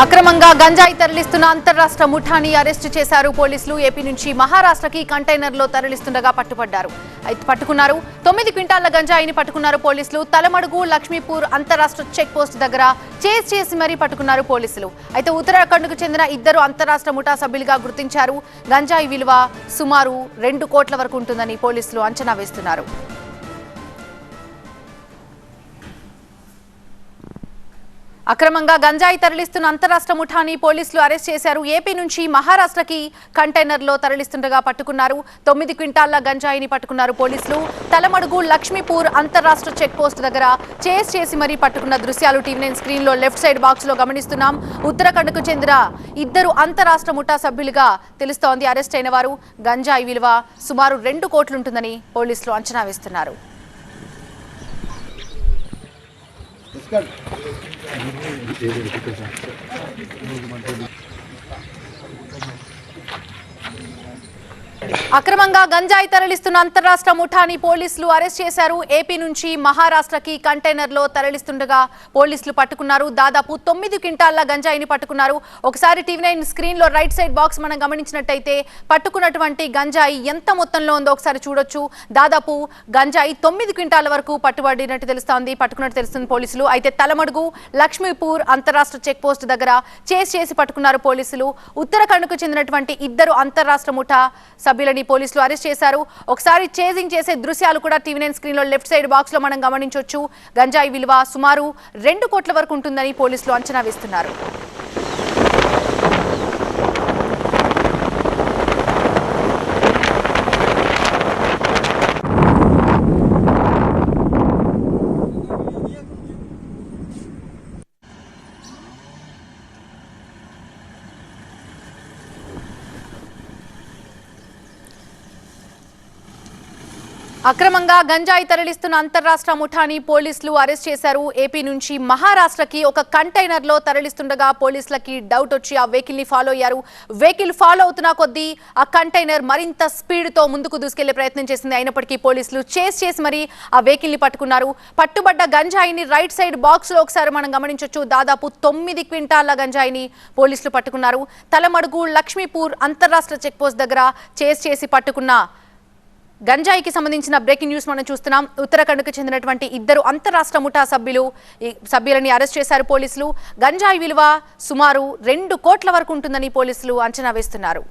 అక్రమంగా గంజాయి తరలిస్తున్న అంతర్రాష్ట్ర ముఠాని అరెస్టు చేశారు పోలీసులు. ఏపీ నుంచి మహారాష్ట్రకి కంటైనర్లో తరలిస్తుండగా పట్టుపడ్డారు అయితే పట్టుకున్నారు. తొమ్మిది క్వింటాళ్ళ గంజాయిని పట్టుకున్నారు పోలీసులు. తలమడుగు లక్ష్మీపూర్ అంతర్రాష్ట్ర చెక్ పోస్ట్ దగ్గర చేజ్ చేసి మరీ పట్టుకున్నారు పోలీసులు. అయితే ఉత్తరాఖండ్కు చెందిన ఇద్దరు అంతర్రాష్ట్ర ముఠా సభ్యులుగా గుర్తించారు. గంజాయి విలువ సుమారు రెండు కోట్ల వరకు ఉంటుందని పోలీసులు అంచనా వేస్తున్నారు. అక్రమంగా గంజాయి తరలిస్తున్న అంతరాష్ట్ర ముఠాని పోలీసులు అరెస్ట్ చేశారు. ఏపీ నుంచి మహారాష్ట్రకి కంటైనర్లో తరలిస్తుండగా పట్టుకున్నారు. తొమ్మిది క్వింటాళ్ళ గంజాయిని పట్టుకున్నారు పోలీసులు. తలమడుగు లక్ష్మీపూర్ అంతరాష్ట్ర చెక్ పోస్ట్ దగ్గర చేస్ చేసి మరీ పట్టుకున్న దృశ్యాలు టీవీ నైన్ స్క్రీన్లో లెఫ్ట్ సైడ్ బాక్స్లో గమనిస్తున్నాం. ఉత్తరాఖండ్కు చెందిన ఇద్దరు అంతరాష్ట్ర ముఠా సభ్యులుగా తెలుస్తోంది. అరెస్ట్ అయిన వారు గంజాయి విలువ సుమారు రెండు కోట్లుంటుందని పోలీసులు అంచనా వేస్తున్నారు. తీసుకెళ్ళి అక్రమంగా గంజాయి తరలిస్తున్న అంతరాష్ట్ర ముఠాని పోలీసులు అరెస్ట్ చేశారు. ఏపీ నుంచి మహారాష్ట్రకి కంటైనర్లో తరలిస్తుండగా పోలీసులు పట్టుకున్నారు. దాదాపు తొమ్మిది క్వింటాళ్ళ గంజాయిని పట్టుకున్నారు. ఒకసారి టీవీ నైన్ స్క్రీన్లో రైట్ సైడ్ బాక్స్ మనం గమనించినట్టయితే పట్టుకున్నటువంటి గంజాయి ఎంత మొత్తంలో ఉందో ఒకసారి చూడొచ్చు. దాదాపు గంజాయి తొమ్మిది క్వింటాల వరకు పట్టుబడినట్టు తెలుస్తోంది పట్టుకున్నట్టు తెలుస్తుంది పోలీసులు. అయితే తలమడుగు లక్ష్మీపూర్ అంతరాష్ట్ర చెక్ పోస్ట్ దగ్గర చేసి చేసి పట్టుకున్నారు పోలీసులు. ఉత్తరాఖండ్కు చెందినటువంటి ఇద్దరు అంతరాష్ట్ర ముఠా సభ్యులని పోలీసులు అరెస్ట్ చేశారు. ఒకసారి చేజింగ్ చేసే దృశ్యాలు కూడా టీవీ నైన్ స్క్రీన్లో లెఫ్ట్ సైడ్ బాక్స్లో మనం గమనించవచ్చు గంజాయి విలువ సుమారు రెండు కోట్ల వరకు ఉంటుందని పోలీసులు అంచనా వేస్తున్నారు. అక్రమంగా గంజాయి తరలిస్తున్న అంతర్రాష్ట్ర ముఠాని పోలీసులు అరెస్ట్ చేశారు. ఏపీ నుంచి మహారాష్ట్రకి ఒక కంటైనర్లో తరలిస్తుండగా పోలీసులకి డౌట్ వచ్చి ఆ వెహికల్ని ఫాలో అయ్యారు. వెహికల్ ఫాలో అవుతున్న కొద్దీ ఆ కంటైనర్ మరింత స్పీడ్తో ముందుకు దూసుకెళ్ళే ప్రయత్నం చేసింది. అయినప్పటికీ పోలీసులు చేస్ చేసి మరి ఆ వెహికల్ని పట్టుకున్నారు. పట్టుబడ్డ గంజాయిని రైట్ సైడ్ బాక్స్లో ఒకసారి మనం గమనించవచ్చు దాదాపు తొమ్మిది క్వింటాళ్ళ గంజాయిని పోలీసులు పట్టుకున్నారు. తలమడుగు లక్ష్మీపూర్ అంతర్రాష్ట్ర చెక్ పోస్ట్ దగ్గర చేస్ చేసి పట్టుకున్న గంజాయికి సంబంధించిన బ్రేకింగ్ న్యూస్ మనం చూస్తున్నాం. ఉత్తరాఖండ్కు చెందినటువంటి ఇద్దరు అంతరాష్ట్ర ముఠా సభ్యులు ఈ సభ్యులని అరెస్ట్ చేశారు పోలీసులు. గంజాయి విలువ సుమారు రెండు కోట్ల వరకు ఉంటుందని పోలీసులు అంచనా వేస్తున్నారు.